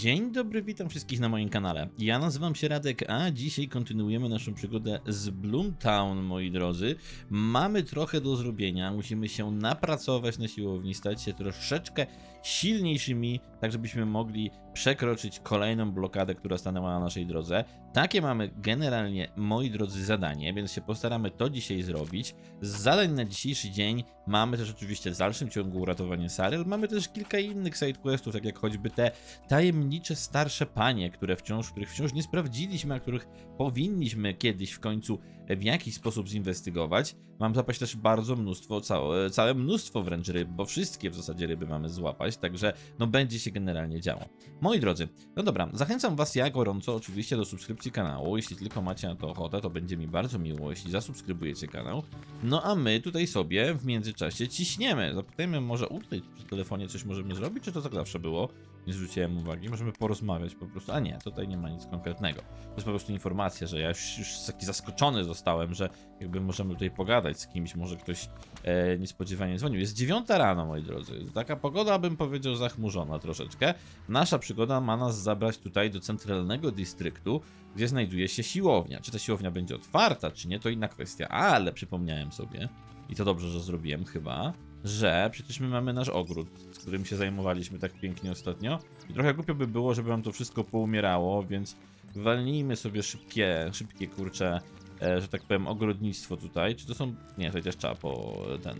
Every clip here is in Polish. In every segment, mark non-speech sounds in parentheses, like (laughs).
Dzień dobry, witam wszystkich na moim kanale. Ja nazywam się Radek, a dzisiaj kontynuujemy naszą przygodę z Bloomtown, moi drodzy. Mamy trochę do zrobienia, musimy się napracować na siłowni, stać się troszeczkę silniejszymi, tak żebyśmy mogli przekroczyć kolejną blokadę, która stanęła na naszej drodze. Takie mamy generalnie, moi drodzy, zadanie, więc się postaramy to dzisiaj zrobić. Z zadań na dzisiejszy dzień mamy też oczywiście w dalszym ciągu uratowanie Sary, mamy też kilka innych sidequestów, tak jak choćby te tajemnicze starsze panie, które wciąż, których wciąż nie sprawdziliśmy, a których powinniśmy kiedyś w końcu w jakiś sposób zinwestygować. Mam zapaść też bardzo mnóstwo, całe, całe mnóstwo wręcz ryb, bo wszystkie w zasadzie ryby mamy złapać, także no będzie się generalnie działo. Moi drodzy, no dobra, zachęcam was ja gorąco oczywiście do subskrypcji kanału, jeśli tylko macie na to ochotę, to będzie mi bardzo miło, jeśli zasubskrybujecie kanał. No a my tutaj sobie w międzyczasie ciśniemy. Zapytajmy może u tutaj przy telefonie coś możemy zrobić, czy to tak zawsze było? Nie zwróciłem uwagi, możemy porozmawiać po prostu. A nie, tutaj nie ma nic konkretnego. To jest po prostu informacja, że ja już, już taki zaskoczony zostałem, że jakby możemy tutaj pogadać z kimś, może ktoś e, niespodziewanie dzwonił. Jest dziewiąta rano, moi drodzy. Taka pogoda, bym powiedział, zachmurzona troszeczkę. Nasza przygoda ma nas zabrać tutaj do centralnego dystryktu, gdzie znajduje się siłownia. Czy ta siłownia będzie otwarta, czy nie, to inna kwestia. Ale przypomniałem sobie, i to dobrze, że zrobiłem chyba, że przecież my mamy nasz ogród, z którym się zajmowaliśmy tak pięknie ostatnio. I trochę głupio by było, żeby nam to wszystko poumierało, więc walnijmy sobie szybkie, szybkie kurcze, e, że tak powiem, ogrodnictwo tutaj. Czy to są. Nie, też trzeba po ten.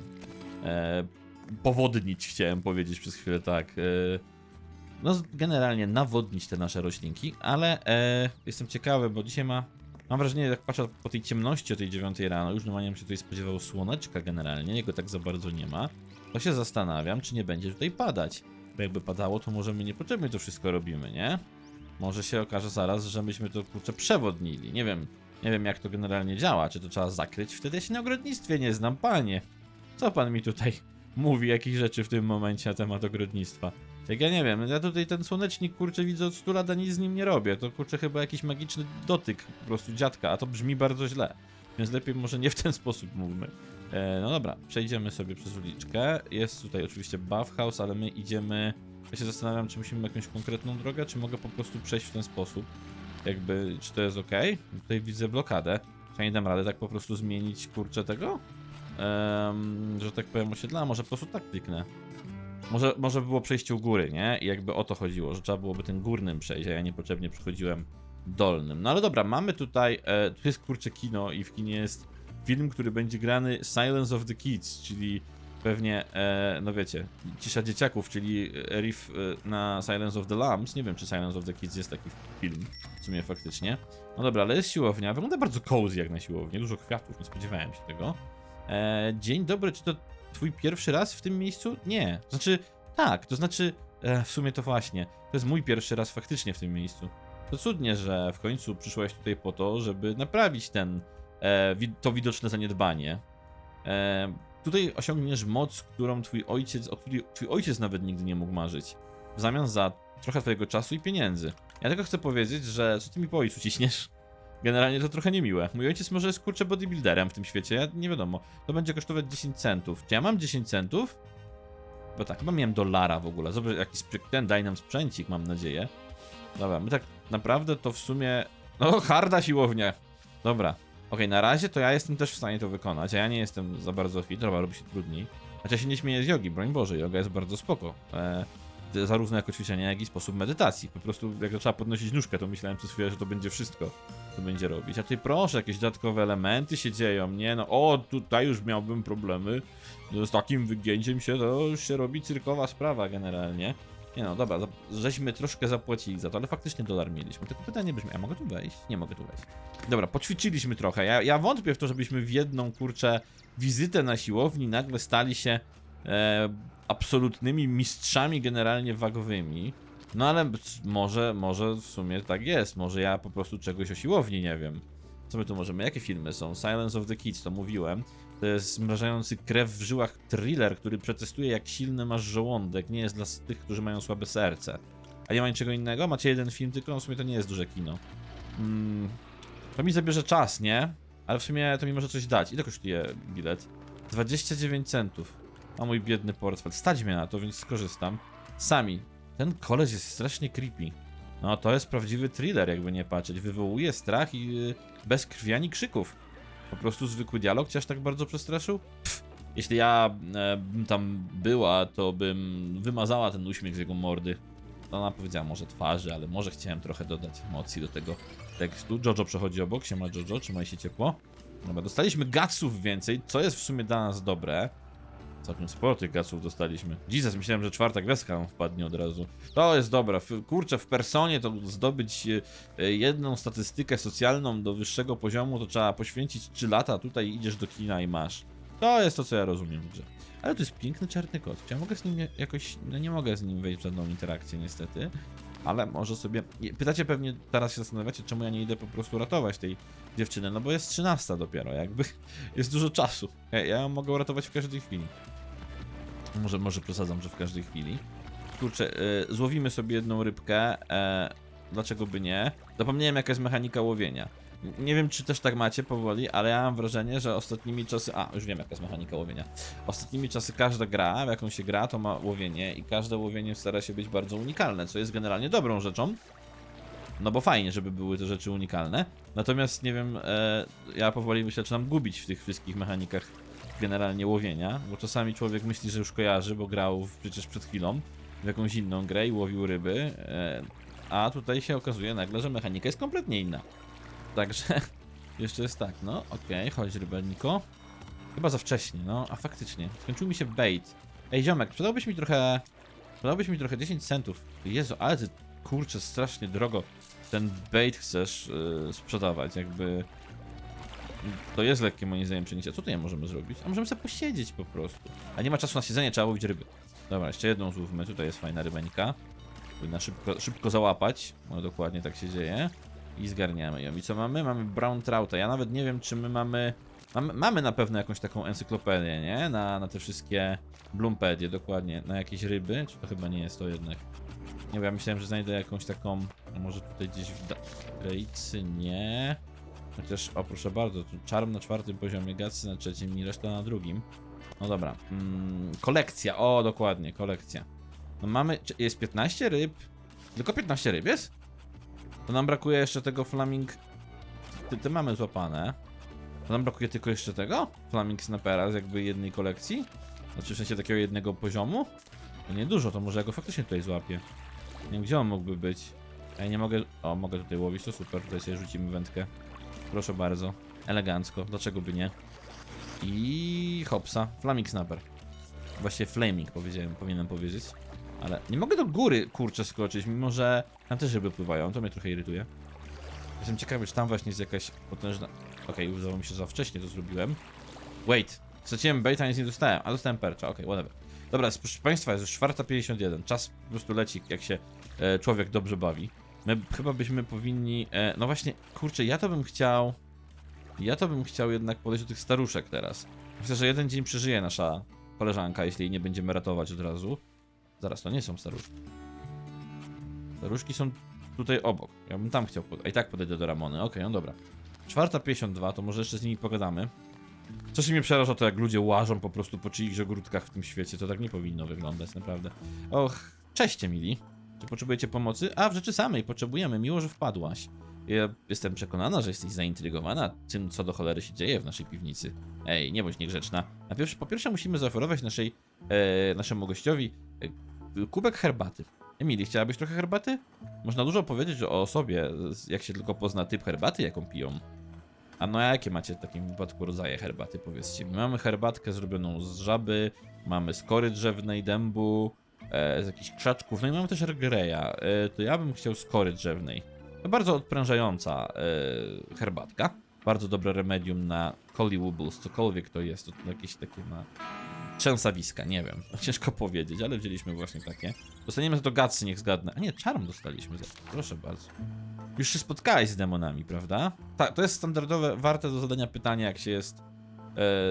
E, powodnić, chciałem powiedzieć przez chwilę tak. E, no, generalnie nawodnić te nasze roślinki, ale e, jestem ciekawy, bo dzisiaj ma. Mam wrażenie, jak patrzę po tej ciemności o tej 9 rano, już normalnie bym się tutaj spodziewał słoneczka generalnie, jego tak za bardzo nie ma, to się zastanawiam, czy nie będzie tutaj padać. Bo jakby padało, to może my niepotrzebnie to wszystko robimy, nie? Może się okaże zaraz, że myśmy to kurczę przewodnili. Nie wiem, nie wiem jak to generalnie działa. Czy to trzeba zakryć? Wtedy ja się na ogrodnictwie nie znam, panie. Co pan mi tutaj (laughs) mówi, jakieś rzeczy w tym momencie na temat ogrodnictwa? Jak ja nie wiem, ja tutaj ten słonecznik kurczę widzę od 100 lat, a nic z nim nie robię. To kurczę chyba jakiś magiczny dotyk po prostu dziadka, a to brzmi bardzo źle. Więc lepiej może nie w ten sposób mówmy. E, no dobra, przejdziemy sobie przez uliczkę. Jest tutaj oczywiście buff house, ale my idziemy. Ja się zastanawiam, czy musimy jakąś konkretną drogę, czy mogę po prostu przejść w ten sposób. Jakby, czy to jest ok? Tutaj widzę blokadę. Czy ja nie dam radę tak po prostu zmienić kurczę tego? Em, że tak powiem osiedla, może po prostu tak kliknę. Może, może by było przejście u góry, nie? I jakby o to chodziło, że trzeba byłoby tym górnym przejść, a ja niepotrzebnie przechodziłem dolnym. No ale dobra, mamy tutaj, e, tu jest kurczę kino i w kinie jest film, który będzie grany Silence of the Kids, czyli pewnie, e, no wiecie, Cisza Dzieciaków, czyli riff e, na Silence of the Lambs. Nie wiem, czy Silence of the Kids jest taki film, w sumie faktycznie. No dobra, ale jest siłownia, wygląda bardzo cozy jak na siłownię, dużo kwiatów, nie spodziewałem się tego. E, dzień dobry, czy to twój pierwszy raz w tym miejscu? Nie. Znaczy, tak, to znaczy, e, w sumie to właśnie. To jest mój pierwszy raz faktycznie w tym miejscu. To cudnie, że w końcu przyszłaś tutaj po to, żeby naprawić ten, e, to widoczne zaniedbanie. E, tutaj osiągniesz moc, którą twój ojciec, o której twój ojciec nawet nigdy nie mógł marzyć. W zamian za trochę twojego czasu i pieniędzy. Ja tylko chcę powiedzieć, że co ty mi po ojcu ciśniesz? Generalnie to trochę niemiłe. Mój ojciec może jest kurczę bodybuilderem w tym świecie, ja nie wiadomo. To będzie kosztować 10 centów. Czy ja mam 10 centów? Bo tak, chyba miałem dolara w ogóle. Zobacz, jaki spryk ten daj nam sprzęcik, mam nadzieję. Dobra, my tak naprawdę to w sumie... No, harda siłownia. Dobra. Okej, na razie to ja jestem też w stanie to wykonać, a ja nie jestem za bardzo fit, dobra, robi się trudniej. Chociaż ja się nie śmieję z jogi, broń Boże, yoga jest bardzo spoko. E, zarówno jako ćwiczenie, jak i sposób medytacji. Po prostu jak trzeba podnosić nóżkę, to myślałem przez chwilę, że to będzie wszystko, co będzie robić. A tutaj proszę, jakieś dodatkowe elementy się dzieją, nie? No, o, tutaj już miałbym problemy. No, z takim wygięciem się to już się robi cyrkowa sprawa generalnie. Nie no, dobra, żeśmy troszkę zapłacili za to, ale faktycznie dolar mieliśmy. Tylko pytanie brzmi, a mogę tu wejść? Nie mogę tu wejść. Dobra, poćwiczyliśmy trochę. Ja, ja wątpię w to, żebyśmy w jedną, kurczę, wizytę na siłowni nagle stali się e, absolutnymi mistrzami generalnie wagowymi. No ale może, może w sumie tak jest. Może ja po prostu czegoś o siłowni nie wiem. Co my tu możemy? Jakie filmy są? Silence of the Kids, to mówiłem. To jest zmrażający krew w żyłach thriller, który przetestuje jak silny masz żołądek. Nie jest dla tych, którzy mają słabe serce. A nie ma niczego innego? Macie jeden film, tylko no w sumie to nie jest duże kino. Mm, to mi zabierze czas, nie? Ale w sumie to mi może coś dać. Ile kosztuje bilet? 29 centów. A mój biedny portfel. Stać mnie na to, więc skorzystam. Sami. Ten koleś jest strasznie creepy. No to jest prawdziwy thriller, jakby nie patrzeć. Wywołuje strach i y, bez krwi ani krzyków. Po prostu zwykły dialog cię aż tak bardzo przestraszył? Pff, jeśli ja e, bym tam była, to bym wymazała ten uśmiech z jego mordy. No, Ona powiedziała może twarzy, ale może chciałem trochę dodać emocji do tego tekstu. Jojo przechodzi obok, siema Jojo, trzymaj się ciepło. Dobra, dostaliśmy gatsów więcej, co jest w sumie dla nas dobre. Całkiem sporo tych gatsów dostaliśmy. Jesus, myślałem, że czwarta gwiazdka nam wpadnie od razu. To jest dobre. W- Kurczę, w personie to zdobyć e, e, jedną statystykę socjalną do wyższego poziomu, to trzeba poświęcić 3 lata, tutaj idziesz do kina i masz. To jest to, co ja rozumiem w grze. Ale to jest piękny czarny kot. Ja mogę z nim jakoś... No nie mogę z nim wejść w żadną interakcję niestety. Ale może sobie... Pytacie pewnie, teraz się zastanawiacie, czemu ja nie idę po prostu ratować tej dziewczyny, no bo jest 13 dopiero, jakby (laughs) jest dużo czasu. Ja, ja ją mogę uratować w każdej chwili. Może, może przesadzam, że w każdej chwili. Kurczę, y, złowimy sobie jedną rybkę. E, dlaczego by nie? Zapomniałem jaka jest mechanika łowienia. Nie wiem, czy też tak macie powoli, ale ja mam wrażenie, że ostatnimi czasy. A, już wiem, jaka jest mechanika łowienia. Ostatnimi czasy każda gra, w jaką się gra, to ma łowienie, i każde łowienie stara się być bardzo unikalne, co jest generalnie dobrą rzeczą. No bo fajnie, żeby były te rzeczy unikalne. Natomiast nie wiem, e, ja powoli myślę, czy nam gubić w tych wszystkich mechanikach generalnie łowienia, bo czasami człowiek myśli, że już kojarzy, bo grał w, przecież przed chwilą w jakąś inną grę i łowił ryby, e, a tutaj się okazuje nagle, że mechanika jest kompletnie inna. Także (laughs) jeszcze jest tak, no okej, chodź rybeniko. Chyba za wcześnie, no, a faktycznie, skończył mi się bait. Ej ziomek, sprzedałbyś mi trochę, sprzedałbyś mi trochę 10 centów. Jezu, ale ty, kurczę, strasznie drogo ten bait chcesz yy, sprzedawać, jakby... To jest lekkie moim zdaniem przeniesienie. Co tutaj możemy zrobić? A możemy sobie posiedzieć po prostu. A nie ma czasu na siedzenie, trzeba łowić ryby. Dobra, jeszcze jedną złówmy. Tutaj jest fajna rybeńka. Powinna szybko, szybko załapać. No dokładnie tak się dzieje. I zgarniamy ją. I co mamy? Mamy brown trouta. Ja nawet nie wiem, czy my mamy... Mamy, mamy na pewno jakąś taką encyklopedię, nie? Na, na te wszystkie Bloompedie, dokładnie. Na jakieś ryby? Czy to chyba nie jest to jednak? Nie wiem, ja myślałem, że znajdę jakąś taką... Może tutaj gdzieś w... Rejcy? Nie. Chociaż, o proszę bardzo, tu czarm na czwartym poziomie, gacy na trzecim i reszta na drugim. No dobra. Mm, kolekcja, o dokładnie, kolekcja. No mamy, jest 15 ryb. Tylko 15 ryb jest? To nam brakuje jeszcze tego flaming... Ty, ty mamy złapane. To nam brakuje tylko jeszcze tego? Flaming snapera z jakby jednej kolekcji? Znaczy w sensie takiego jednego poziomu? No niedużo, to może ja go faktycznie tutaj złapię. Nie wiem, gdzie on mógłby być. Ja nie mogę... O, mogę tutaj łowić, to super, tutaj sobie rzucimy wędkę. Proszę bardzo. Elegancko, dlaczego by nie? I hopsa, Flaming Snapper. Właściwie Flaming powiedziałem, powinienem powiedzieć. Ale nie mogę do góry, kurczę, skoczyć, mimo że tam też ryby pływają, to mnie trochę irytuje. Jestem ciekawy, czy tam właśnie jest jakaś potężna... Okej, udało mi się za wcześnie to zrobiłem. Wait, straciłem baita, nic nie dostałem, a dostałem percza, okej, whatever. Dobra, proszę Państwa, jest już 4.51, czas po prostu leci, jak się e, człowiek dobrze bawi. My chyba byśmy powinni. E, no właśnie, kurczę, ja to bym chciał. Ja to bym chciał jednak podejść do tych staruszek teraz. Myślę, że jeden dzień przeżyje nasza koleżanka, jeśli jej nie będziemy ratować od razu. Zaraz, to nie są staruszki. Staruszki są tutaj obok. Ja bym tam chciał. A i tak podejdę do Ramony. Okej, no dobra. 4.52, to może jeszcze z nimi pogadamy. Co się mnie przeraża, to jak ludzie łażą po prostu po czyichś ogródkach w tym świecie. To tak nie powinno wyglądać, naprawdę. Och, cześć, Emily. Czy potrzebujecie pomocy? A, w rzeczy samej potrzebujemy. Miło, że wpadłaś. Ja jestem przekonana, że jesteś zaintrygowana tym, co do cholery się dzieje w naszej piwnicy. Ej, nie bądź niegrzeczna. Na pierwsze, po pierwsze musimy zaoferować naszej, e, naszemu gościowi e, kubek herbaty. Emily, chciałabyś trochę herbaty? Można dużo powiedzieć o sobie, jak się tylko pozna typ herbaty, jaką piją. A no a jakie macie w takim wypadku rodzaje herbaty, powiedzcie? Mamy herbatkę zrobioną z żaby, mamy z kory drzewnej, dębu, z jakichś krzaczków, no i mamy też Ergereya. E, to ja bym chciał z kory drzewnej. To bardzo odprężająca e, herbatka. Bardzo dobre remedium na collywubbles, cokolwiek to jest. To jakieś takie ma trzęsawiska, nie wiem. (laughs) Ciężko powiedzieć, ale wzięliśmy właśnie takie. Dostaniemy za to gacy, niech zgadnę. A nie, czarm dostaliśmy za. Proszę bardzo. Już się spotkałeś z demonami, prawda? Tak, to jest standardowe, warte do zadania pytania, jak się jest e,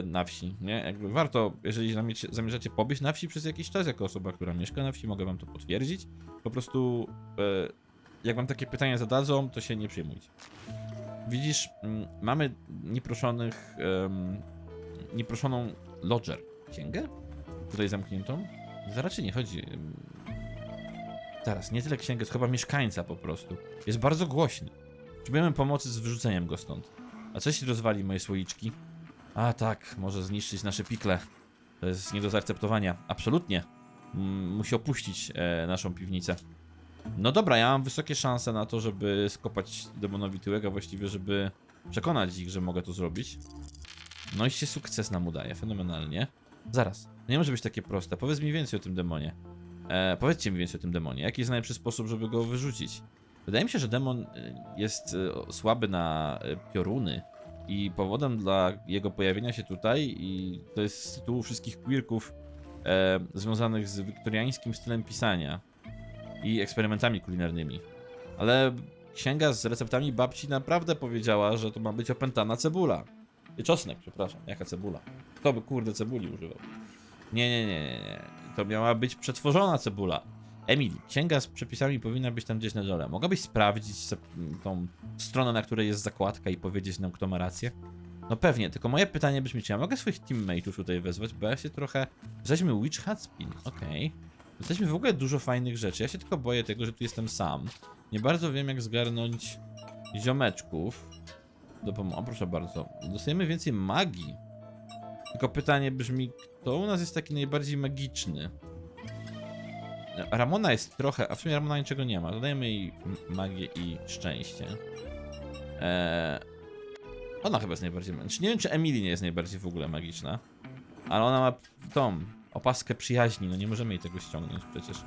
na wsi, nie? Jakby warto, jeżeli zamierzacie pobyć na wsi przez jakiś czas, jako osoba, która mieszka na wsi, mogę wam to potwierdzić. Po prostu, e, jak wam takie pytania zadadzą, to się nie przejmujcie. Widzisz, mm, mamy nieproszonych, nieproszoną lodger księgę? Tutaj zamkniętą? Za raczej nie chodzi. Teraz, nie tyle księgę, co chyba mieszkańca po prostu. Jest bardzo głośny. Potrzebujemy pomocy z wyrzuceniem go stąd. A co jeśli rozwali moje słoiczki? A tak, może zniszczyć nasze pikle. To jest nie do zaakceptowania. Absolutnie. Mm, Musi opuścić e, naszą piwnicę. No dobra, ja mam wysokie szanse na to, żeby skopać demonowi tyłek, a właściwie, żeby przekonać ich, że mogę to zrobić. No i się sukces nam udaje, fenomenalnie. Zaraz, nie może być takie proste. Powiedz mi więcej o tym demonie. E, powiedzcie mi więcej o tym demonie. Jaki jest najlepszy sposób, żeby go wyrzucić? Wydaje mi się, że demon e, jest e, słaby na e, pioruny i powodem dla jego pojawienia się tutaj i to jest z tytułu wszystkich quirków e, związanych z wiktoriańskim stylem pisania i eksperymentami kulinarnymi. Ale księga z receptami babci naprawdę powiedziała, że to ma być opętana cebula. I czosnek, przepraszam. Jaka cebula? Kto by kurde cebuli używał? Nie, nie, nie, nie, nie. To miała być przetworzona cebula. Emil, księga z przepisami powinna być tam gdzieś na dole. Mogłabyś sprawdzić tą stronę, na której jest zakładka i powiedzieć nam, kto ma rację? No pewnie, tylko moje pytanie brzmi, czy ja mogę swoich teammateów tutaj wezwać, bo ja się trochę... Weźmy Witch Hat Spin, okej. Jesteśmy w ogóle dużo fajnych rzeczy, ja się tylko boję tego, że tu jestem sam. Nie bardzo wiem, jak zgarnąć ziomeczków. Do pomocy, proszę bardzo. Dostajemy więcej magii. Tylko pytanie brzmi, kto u nas jest taki najbardziej magiczny? Ramona jest trochę, a w sumie Ramona niczego nie ma. Dodajemy jej magię i szczęście. Eee, ona chyba jest najbardziej magiczna. Nie wiem, czy Emily nie jest najbardziej w ogóle magiczna. Ale ona ma tą opaskę przyjaźni, no nie możemy jej tego ściągnąć przecież.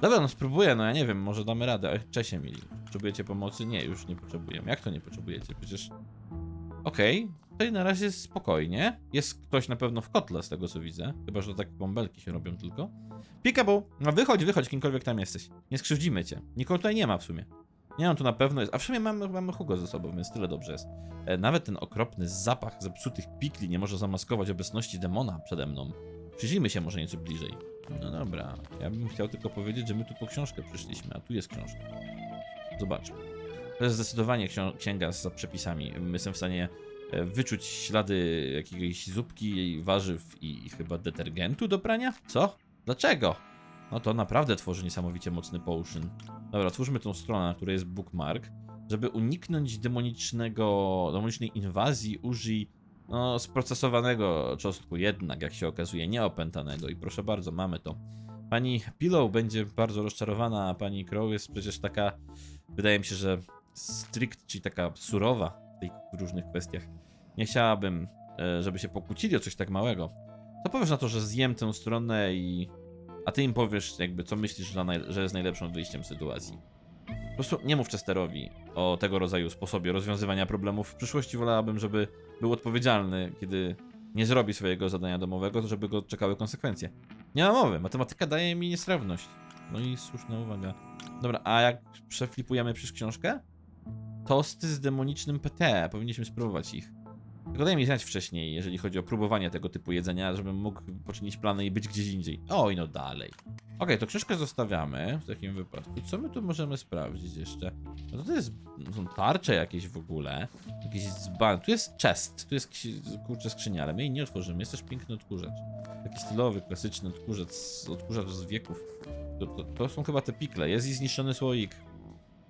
Dobra, no spróbuję, no ja nie wiem, może damy radę. Ale Cześć Emily. Potrzebujecie pomocy? Nie, już nie potrzebujemy. Jak to nie potrzebujecie? Przecież... Okej, tutaj na razie spokojnie. Jest ktoś na pewno w kotle, z tego co widzę. Chyba, że tak bąbelki się robią tylko. Peekaboo! No wychodź, wychodź, kimkolwiek tam jesteś. Nie skrzywdzimy cię. Nikogo tutaj nie ma w sumie. Nie mam tu na pewno jest. A w sumie mamy, mamy Hugo ze sobą, więc tyle dobrze jest. E, nawet ten okropny zapach zepsutych pikli nie może zamaskować obecności demona przede mną. Przyjrzyjmy się może nieco bliżej. No dobra, ja bym chciał tylko powiedzieć, że my tu po książkę przyszliśmy, a tu jest książka. Zobaczmy. To jest zdecydowanie księga z przepisami. My jestem w stanie wyczuć ślady jakiejś zupki, warzyw i, chyba detergentu do prania? Co? Dlaczego? No to naprawdę tworzy niesamowicie mocny potion. Dobra, otwórzmy tą stronę, na której jest bookmark. Żeby uniknąć demonicznego, demonicznej inwazji, użyj no, sprocesowanego czosnku jednak, jak się okazuje, nieopętanego. I proszę bardzo, mamy to. Pani Pillow będzie bardzo rozczarowana, a pani Crow jest przecież taka, wydaje mi się, że strict, czyli taka surowa w różnych kwestiach. Nie chciałabym, e, żeby się pokłócili o coś tak małego. Co powiesz na to, że zjem tę stronę i... A ty im powiesz jakby, co myślisz, że, jest najlepszym wyjściem z sytuacji. Po prostu nie mów Chesterowi o tego rodzaju sposobie rozwiązywania problemów. W przyszłości wolałabym, żeby był odpowiedzialny, kiedy nie zrobi swojego zadania domowego, żeby go czekały konsekwencje. Nie ma mowy, matematyka daje mi niestrawność. No i słuszna uwaga. Dobra, a jak przeflipujemy przez książkę? Tosty z demonicznym PT, powinniśmy spróbować ich. Tylko daj mi znać wcześniej, jeżeli chodzi o próbowanie tego typu jedzenia, żebym mógł poczynić plany i być gdzieś indziej. Oj, no dalej. Okej, to książkę zostawiamy w takim wypadku. Co my tu możemy sprawdzić jeszcze? No to, jest, są tarcze jakieś w ogóle. Jakiś dzban. Tu jest chest, tu jest kurczę skrzynia, ale my jej nie otworzymy. Jest też piękny odkurzacz. Taki stylowy, klasyczny odkurzacz, odkurzacz z wieków. To, to, to są chyba te pikle. Jest i zniszczony słoik.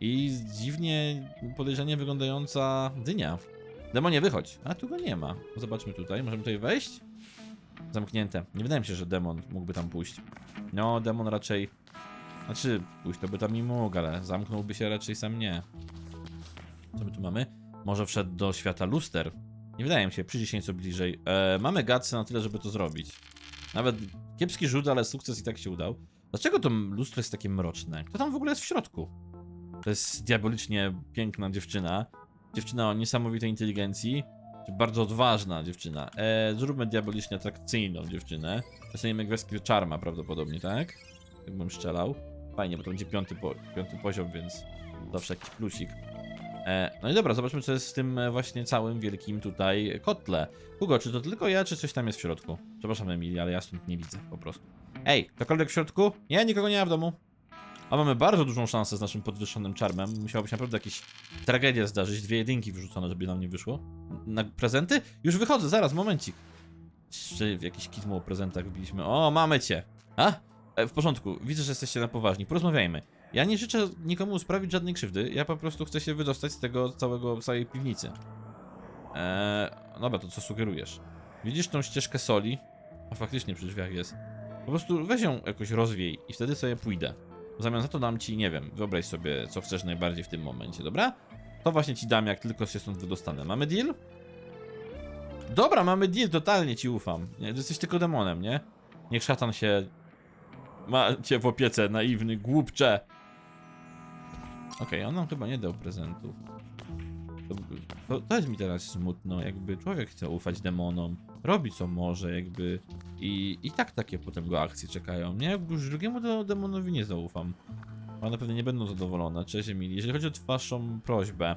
I dziwnie, podejrzanie wyglądająca dynia. Demonie, wychodź. A tu go nie ma. Zobaczmy tutaj. Możemy tutaj wejść? Zamknięte. Nie wydaje mi się, że demon mógłby tam pójść. No, demon raczej... Znaczy, pójść to by tam nie mógł, ale zamknąłby się raczej sam nie. Co my tu mamy? Może wszedł do świata luster. Nie wydaje mi się, przyjdzie się nieco bliżej. E, mamy gacy na tyle, żeby to zrobić. Nawet kiepski rzut, ale sukces i tak się udał. Dlaczego to lustro jest takie mroczne? Kto tam w ogóle jest w środku? To jest diabolicznie piękna dziewczyna. Dziewczyna o niesamowitej inteligencji. Bardzo odważna dziewczyna. E, zróbmy diabolicznie atrakcyjną dziewczynę. Dostaniemy gwiazdkę czarma prawdopodobnie, tak? Jakbym strzelał. Fajnie, bo to będzie piąty, po, piąty poziom, więc zawsze jakiś plusik. E, no i dobra, zobaczmy co jest w tym e, właśnie całym wielkim tutaj kotle. Hugo, czy to tylko ja, czy coś tam jest w środku? Przepraszam Emilia, ale ja stąd nie widzę po prostu. Ej, ktokolwiek w środku? Nie, nikogo nie ma w domu. A mamy bardzo dużą szansę z naszym podwyższonym czarmem. Musiałoby się naprawdę jakieś tragedia zdarzyć. Dwie jedynki wyrzucone, żeby nam nie wyszło. Na prezenty? Już wychodzę, zaraz, momencik. Czy w jakiś kitmu o prezentach wbiliśmy? O, mamy cię! A? E, w porządku, widzę, że jesteście na poważni. Porozmawiajmy. Ja nie życzę nikomu sprawić żadnej krzywdy, ja po prostu chcę się wydostać z tego całego, całej piwnicy. Eee, dobra, to co sugerujesz? Widzisz tą ścieżkę soli? A faktycznie przy drzwiach jest. Po prostu weź ją jakoś rozwiej i wtedy sobie pójdę. W zamian za to dam ci, nie wiem, wyobraź sobie, co chcesz najbardziej w tym momencie, dobra? To właśnie ci dam, jak tylko się stąd wydostanę. Mamy deal? Dobra, mamy deal, totalnie ci ufam. Nie, jesteś tylko demonem, nie? Niech szatan się... Ma cię w opiece, naiwny głupcze. Okej, on nam chyba nie dał prezentu. To, to, to jest mi teraz smutno, jakby człowiek chce ufać demonom, robi co może, jakby i, i tak takie potem go akcje czekają, nie? Już drugiemu de- demonowi nie zaufam. One pewnie nie będą zadowolone. Cześć Emily, jeżeli chodzi o waszą prośbę,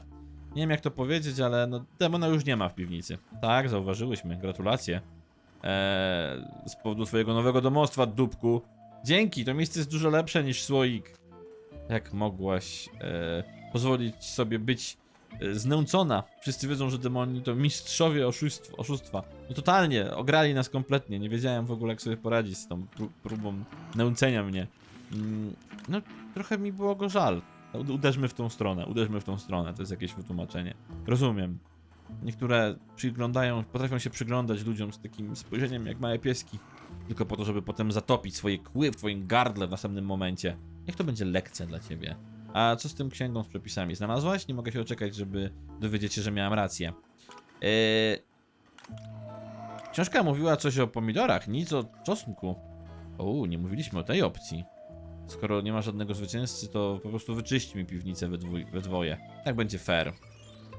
nie wiem jak to powiedzieć, ale no demona już nie ma w piwnicy. Tak, zauważyłyśmy, gratulacje. Eee, z powodu twojego nowego domostwa, dupku. Dzięki, to miejsce jest dużo lepsze niż słoik. Jak mogłaś e, pozwolić sobie być znęcona? Wszyscy wiedzą, że demoni to mistrzowie oszustw, oszustwa. No totalnie, ograli nas kompletnie. Nie wiedziałem w ogóle, jak sobie poradzić z tą pró- próbą nęcenia mnie. Mm, no, trochę mi było go żal. Uderzmy w tą stronę, uderzmy w tą stronę, to jest jakieś wytłumaczenie. Rozumiem. Niektóre przyglądają, potrafią się przyglądać ludziom z takim spojrzeniem jak małe pieski, tylko po to, żeby potem zatopić swoje kły w twoim gardle w następnym momencie. Niech to będzie lekcja dla ciebie. A co z tym księgą z przepisami? Znalazłaś? Nie mogę się oczekać, żeby dowiedzieć się, że miałem rację. Yy... Książka mówiła coś o pomidorach, nic o czosnku. O, nie mówiliśmy o tej opcji. Skoro nie ma żadnego zwycięzcy, to po prostu wyczyści mi piwnicę we, dwój, we dwoje. Tak będzie fair.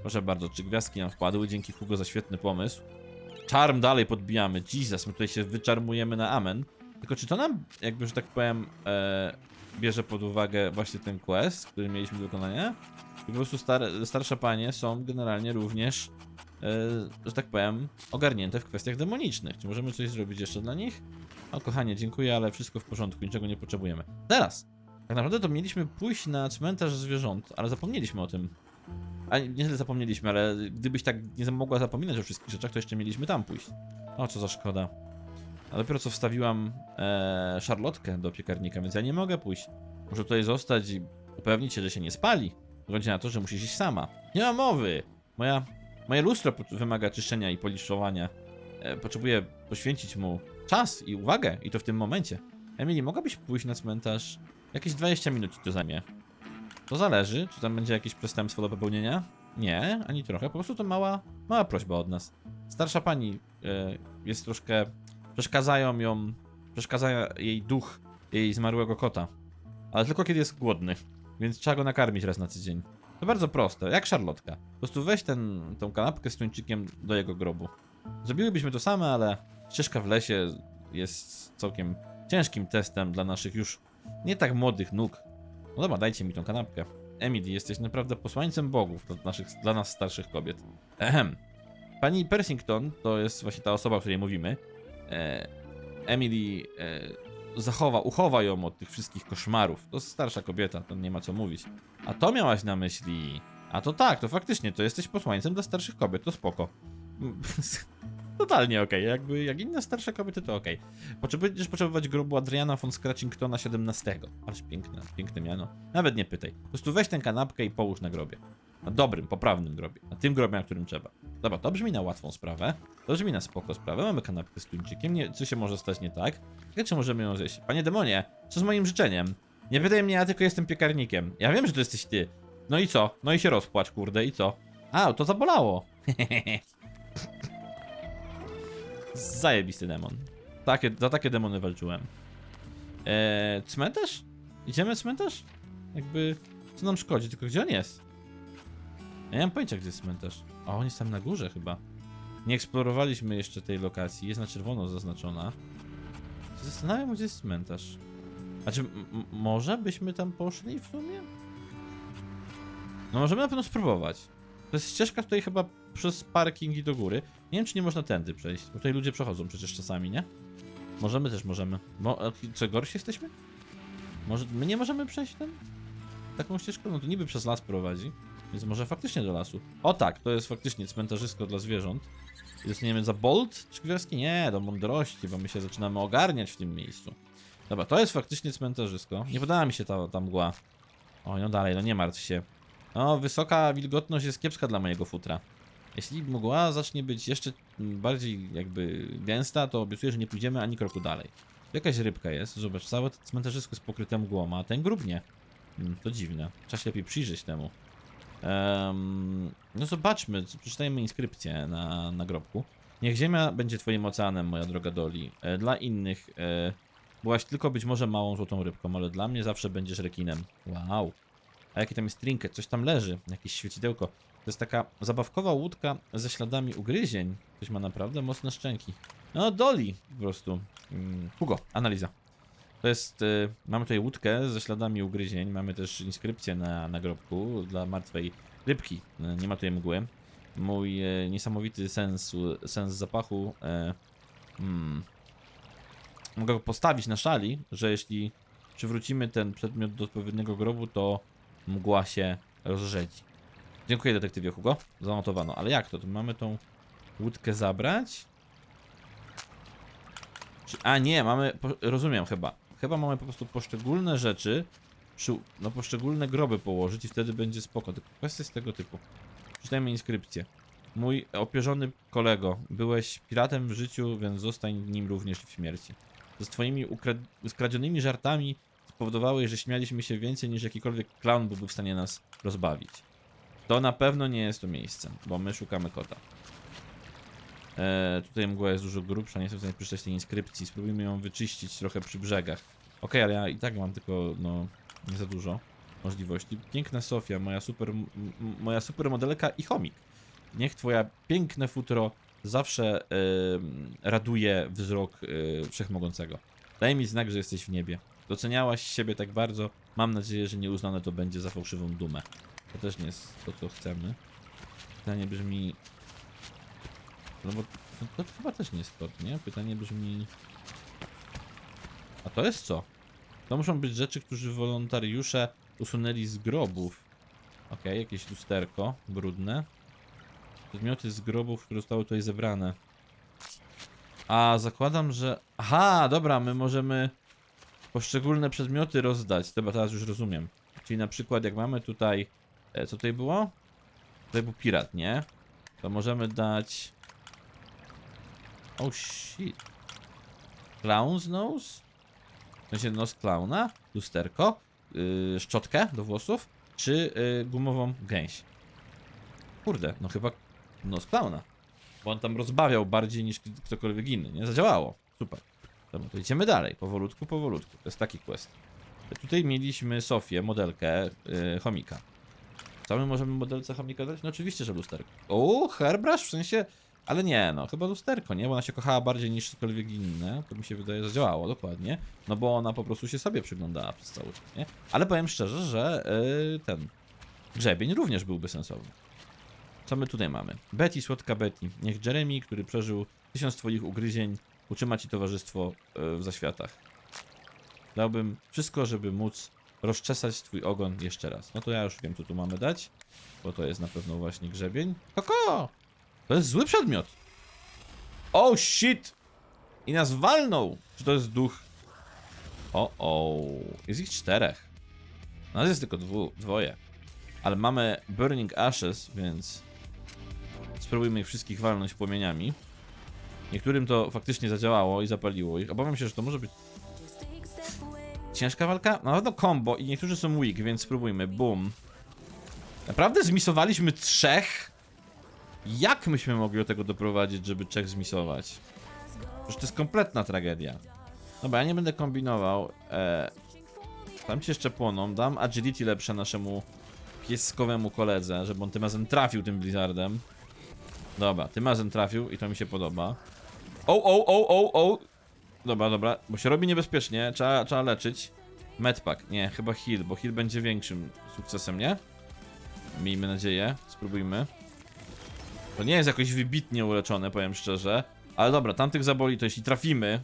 Proszę bardzo, czy gwiazdki nam wpadły? Dzięki Hugo za świetny pomysł. Czarm dalej podbijamy. Jesus, my tutaj się wyczarmujemy na amen. Tylko czy to nam, jakby, że tak powiem, e, bierze pod uwagę właśnie ten quest, który mieliśmy do wykonania? I po prostu star starsze panie są generalnie również, e, że tak powiem, ogarnięte w kwestiach demonicznych. Czy możemy coś zrobić jeszcze dla nich? O kochanie, dziękuję, ale wszystko w porządku, niczego nie potrzebujemy. Teraz! Tak naprawdę to mieliśmy pójść na cmentarz zwierząt, ale zapomnieliśmy o tym. A nie tyle zapomnieliśmy, ale gdybyś tak nie mogła zapominać o wszystkich rzeczach, to jeszcze mieliśmy tam pójść. O, co za szkoda. A dopiero co wstawiłam e, szarlotkę do piekarnika, więc ja nie mogę pójść. Muszę tutaj zostać i upewnić się, że się nie spali. Wychodzi na to, że musisz iść sama. Nie ma mowy! Moja, moje lustro wymaga czyszczenia i poliszowania. E, potrzebuję poświęcić mu czas i uwagę, i to w tym momencie. Emily, mogłabyś pójść na cmentarz? Jakieś 20 minut ci to zajmie. To zależy, czy tam będzie jakieś przestępstwo do popełnienia? Nie, ani trochę, po prostu to mała, mała prośba od nas. Starsza pani e, jest troszkę... Przeszkadzają ją... Przeszkadza jej duch jej zmarłego kota. Ale tylko kiedy jest głodny. Więc trzeba go nakarmić raz na tydzień. To bardzo proste, jak szarlotka. Po prostu weź ten, tą kanapkę z tuńczykiem do jego grobu. Zrobiłybyśmy to same, ale ścieżka w lesie jest całkiem ciężkim testem dla naszych już nie tak młodych nóg. No dobra, dajcie mi tą kanapkę. Emily, jesteś naprawdę posłańcem bogów dla, naszych, dla nas starszych kobiet. Ehem. Pani Persington, to jest właśnie ta osoba, o której mówimy. E, Emily e, zachowa, uchowa ją od tych wszystkich koszmarów. To starsza kobieta, to nie ma co mówić. A to miałaś na myśli. A to tak, to faktycznie, to jesteś posłańcem dla starszych kobiet, to spoko. (laughs) Totalnie okej, jakby jak inne starsze kobiety to okej. Potrzebujesz potrzebować grobu Adriana von Scratchingtona XVII. Ależ piękne, piękne miano. Nawet nie pytaj. Po prostu weź tę kanapkę i połóż na grobie. Na dobrym, poprawnym grobie. Na tym grobie, na którym trzeba. Dobra, to brzmi na łatwą sprawę. To brzmi na spoko sprawę. Mamy kanapkę z tuńczykiem. Nie, co się może stać nie tak? Ciekawe, czy możemy ją zjeść? Panie demonie, co z moim życzeniem? Nie pytaj mnie, ja tylko jestem piekarnikiem. Ja wiem, że to jesteś ty. No i co? No i się rozpłacz, kurde, i co? A, to zabolało. (laughs) Zajebisty demon. Takie, za takie demony walczyłem. Eee, cmentarz? Idziemy cmentarz? Jakby, co nam szkodzi, tylko gdzie on jest? Ja nie mam pojęcia, gdzie jest cmentarz. O, on jest tam na górze chyba. Nie eksplorowaliśmy jeszcze tej lokacji, jest na czerwono zaznaczona. Zastanawiam się, gdzie jest cmentarz. M- może byśmy tam poszli w sumie? No możemy na pewno spróbować. To jest ścieżka tutaj chyba przez parking i do góry. Nie wiem, czy nie można tędy przejść, bo tutaj ludzie przechodzą przecież czasami, nie? Możemy też, możemy. Mo co, gorsi jesteśmy? Może my nie możemy przejść ten? Taką ścieżką? No to niby przez las prowadzi, więc może faktycznie do lasu. O tak, to jest faktycznie cmentarzysko dla zwierząt. I dostaniemy za bolt czy gwiazdki? Nie, do mądrości, bo my się zaczynamy ogarniać w tym miejscu. Dobra, to jest faktycznie cmentarzysko. Nie podoba mi się ta, ta mgła. O, no dalej, no nie martw się. No, wysoka wilgotność jest kiepska dla mojego futra. Jeśli mgła zacznie być jeszcze bardziej jakby gęsta, to obiecuję, że nie pójdziemy ani kroku dalej. Jakaś rybka jest, zobacz, całe cmentarzysko jest pokryte mgłą, a ten grób nie. Hmm, to dziwne. Trzeba się lepiej przyjrzeć temu. Em, no zobaczmy, przeczytajmy inskrypcję na nagrobku. Niech ziemia będzie twoim oceanem, moja droga Doli. E, dla innych e, byłaś tylko być może małą złotą rybką, ale dla mnie zawsze będziesz rekinem. Wow. A jaki tam jest trinket? Coś tam leży, jakieś świecidełko. To jest taka zabawkowa łódka ze śladami ugryzień. Ktoś ma naprawdę mocne szczęki. No, Doli po prostu. Mm, Hugo, analiza. To jest, y, mamy tutaj łódkę ze śladami ugryzień, mamy też inskrypcję na nagrobku dla martwej rybki. Y, Nie ma tutaj mgły. Mój y, niesamowity sens, sens zapachu. E, hmm. Mogę go postawić na szali, że jeśli przywrócimy ten przedmiot do odpowiedniego grobu, to mgła się rozrzedzi. Dziękuję detektywie Hugo, zanotowano. Ale jak to? To mamy tą łódkę zabrać? A nie, mamy, rozumiem chyba. Chyba mamy po prostu poszczególne rzeczy, przy, no poszczególne groby położyć i wtedy będzie spoko. Tylko kwestia jest tego typu. Przeczytajmy inskrypcję. Mój opierzony kolego, byłeś piratem w życiu, więc zostań nim również w śmierci. Z twoimi skradzionymi żartami spowodowałeś, że śmialiśmy się więcej niż jakikolwiek clown byłby w stanie nas rozbawić. To na pewno nie jest to miejsce, bo my szukamy kota. E, tutaj mgła jest dużo grubsza, nie jestem w stanie przeczytać tej inskrypcji. Spróbujmy ją wyczyścić trochę przy brzegach. Okej, ale ja i tak mam tylko, no, nie za dużo możliwości. Piękna Sofia, moja super, moja super modelka i chomik. Niech twoja piękne futro zawsze raduje wzrok e, Wszechmogącego. Daj mi znak, że jesteś w niebie. Doceniałaś siebie tak bardzo. Mam nadzieję, że nieuznane to będzie za fałszywą dumę. To też nie jest to, co chcemy. Pytanie brzmi... No bo to, to chyba też nie jest kot, nie? Pytanie brzmi... A to jest co? To muszą być rzeczy, którzy wolontariusze usunęli z grobów. Okej, jakieś lusterko brudne. Przedmioty z grobów, które zostały tutaj zebrane. A, zakładam, że... Aha, dobra, my możemy poszczególne przedmioty rozdać. Dobra, teraz już rozumiem. Czyli na przykład jak mamy tutaj... E, co tutaj było? Tutaj był pirat, nie? To możemy dać... Oh shit. Clown's nose? W sensie nos klauna, lusterko, yy, szczotkę do włosów, czy yy, gumową gęś? Kurde, no chyba nos klauna. Bo on tam rozbawiał bardziej niż ktokolwiek inny, nie? Zadziałało. Super. Dobra, to idziemy dalej, powolutku, powolutku. To jest taki quest. Tutaj mieliśmy Sofię, modelkę yy, chomika. Co my możemy modelce chomika dać? No oczywiście, że lusterko. O, hairbrush w sensie... Ale nie, no chyba lusterko, nie? Bo ona się kochała bardziej niż cokolwiek inne. To mi się wydaje, że działało, dokładnie. No bo ona po prostu się sobie przyglądała przez cały czas, nie? Ale powiem szczerze, że yy, ten grzebień również byłby sensowny. Co my tutaj mamy? Betty, słodka Betty. Niech Jeremy, który przeżył tysiąc twoich ugryzień, utrzyma ci towarzystwo yy, w zaświatach. Dałbym wszystko, żeby móc rozczesać twój ogon jeszcze raz. No to ja już wiem, co tu mamy dać, bo to jest na pewno właśnie grzebień. Koko! To jest zły przedmiot. Oh shit! I nas walnął! Czy to jest duch? O, o, jest ich czterech. Nas jest tylko dwu, dwoje. Ale mamy Burning Ashes, więc spróbujmy ich wszystkich walnąć płomieniami. Niektórym to faktycznie zadziałało i zapaliło ich. Obawiam się, że to może być ciężka walka. Na pewno combo i niektórzy są weak, więc spróbujmy. Boom. Naprawdę zmisowaliśmy trzech? Jak myśmy mogli do tego doprowadzić, żeby trzech zmisować? Przecież to jest kompletna tragedia. Dobra, ja nie będę kombinował. E, tam ci jeszcze płoną. Dam agility lepsze naszemu pieskowemu koledze, żeby on tym razem trafił tym blizzardem. Dobra, tym razem trafił i to mi się podoba. O, o, o, o, o! Dobra, dobra, bo się robi niebezpiecznie, trzeba, trzeba leczyć. Medpack, nie, chyba heal, bo heal będzie większym sukcesem, nie? Miejmy nadzieję, spróbujmy. To nie jest jakoś wybitnie uleczone, powiem szczerze. Ale dobra, tamtych zaboli to jeśli trafimy.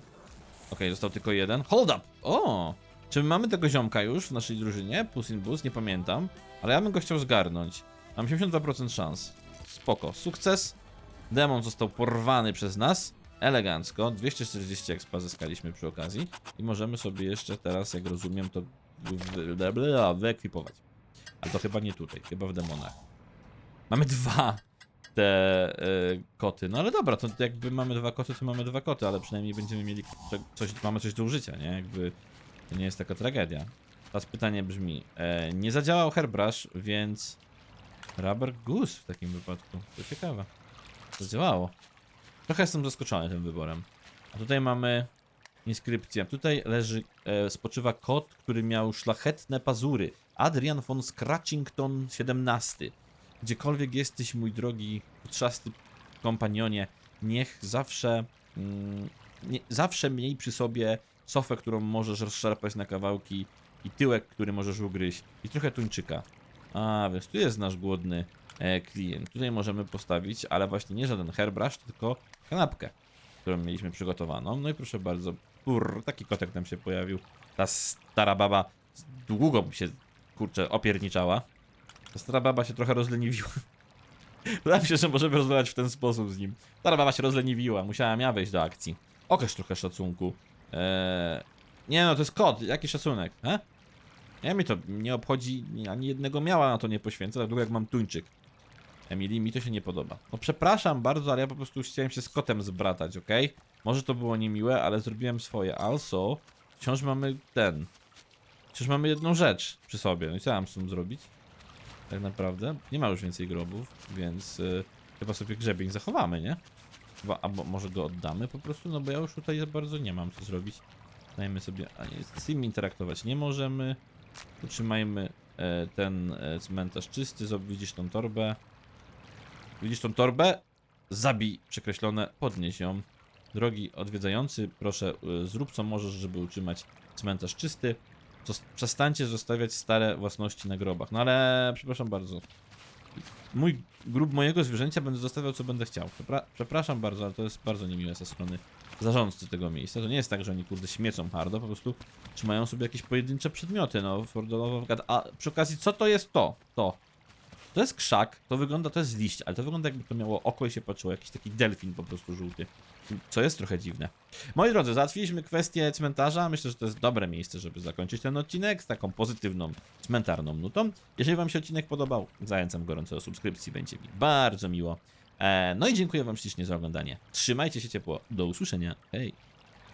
Okej, został tylko jeden. Hold up! O! Czy my mamy tego ziomka już w naszej drużynie? Puss in Boost, nie pamiętam. Ale ja bym go chciał zgarnąć. Mam 82% szans. Spoko. Sukces. Demon został porwany przez nas. Elegancko. 240 expa zyskaliśmy przy okazji. I możemy sobie jeszcze teraz, jak rozumiem, to wy- wy- wy- wyekwipować. Ale to chyba nie tutaj, chyba w demonach. Mamy dwa te e, koty. No ale dobra, to jakby mamy dwa koty, to mamy dwa koty, ale przynajmniej będziemy mieli co- coś, mamy coś do użycia, nie? Jakby to nie jest taka tragedia. Teraz pytanie brzmi, e, nie zadziałał hairbrush, więc rubber goose w takim wypadku. To ciekawe. Zadziałało. Trochę jestem zaskoczony tym wyborem. A tutaj mamy inskrypcję. Tutaj leży, e, spoczywa kot, który miał szlachetne pazury. Adrian von Scratchington XVII. Gdziekolwiek jesteś, mój drogi, trzasty kompanionie, niech zawsze, mm, nie, zawsze miej przy sobie sofę, którą możesz rozszarpać na kawałki i tyłek, który możesz ugryźć i trochę tuńczyka. A, więc tu jest nasz głodny e, klient. Tutaj możemy postawić, ale właśnie nie żaden hairbrush, tylko kanapkę, którą mieliśmy przygotowaną. No i proszę bardzo, taki kotek nam się pojawił. Ta stara baba długo się, kurczę, opierniczała. Ta stara baba się trochę rozleniwiła. (laughs) Wydaje się, że możemy rozmawiać w ten sposób z nim. Stara baba się rozleniwiła, musiałem ja wejść do akcji. Okaż trochę szacunku. Eee... Nie no, to jest kot, jaki szacunek, he? Ja mi to nie obchodzi, ani jednego miała na to nie poświęcę, tak długo jak mam tuńczyk. Emily, mi to się nie podoba. No przepraszam bardzo, ale ja po prostu chciałem się z kotem zbratać, ok? Może to było niemiłe, ale zrobiłem swoje. Also, wciąż mamy ten. Wciąż mamy jedną rzecz przy sobie. No i co mam z tym zrobić? Tak naprawdę. Nie ma już więcej grobów, więc y, chyba sobie grzebień zachowamy, nie? Chyba, albo może go oddamy po prostu, no bo ja już tutaj za bardzo nie mam co zrobić. Dajmy sobie, a nie, z nim interaktować nie możemy. Utrzymajmy e, ten e, cmentarz czysty, Zob- widzisz tą torbę. Widzisz tą torbę? Zabij przekreślone, podnieś ją. Drogi odwiedzający, proszę e, zrób co możesz, żeby utrzymać cmentarz czysty. Przestańcie zostawiać stare własności na grobach. No ale przepraszam bardzo. Mój grób mojego zwierzęcia będę zostawiał co będę chciał. Przepra przepraszam bardzo, ale to jest bardzo niemiłe ze strony zarządcy tego miejsca. To nie jest tak, że oni kurde śmiecą hardo, po prostu trzymają sobie jakieś pojedyncze przedmioty, no, for the love of God. A przy okazji, co to jest to? To. To jest krzak, to wygląda, to jest liść, ale to wygląda jakby to miało oko i się patrzyło, jakiś taki delfin po prostu żółty. Co jest trochę dziwne. Moi drodzy, załatwiliśmy kwestię cmentarza. Myślę, że to jest dobre miejsce, żeby zakończyć ten odcinek z taką pozytywną, cmentarną nutą. Jeżeli Wam się odcinek podobał, zachęcam gorąco do subskrypcji, będzie mi bardzo miło. E, no i dziękuję Wam ślicznie za oglądanie. Trzymajcie się ciepło, do usłyszenia. Hej!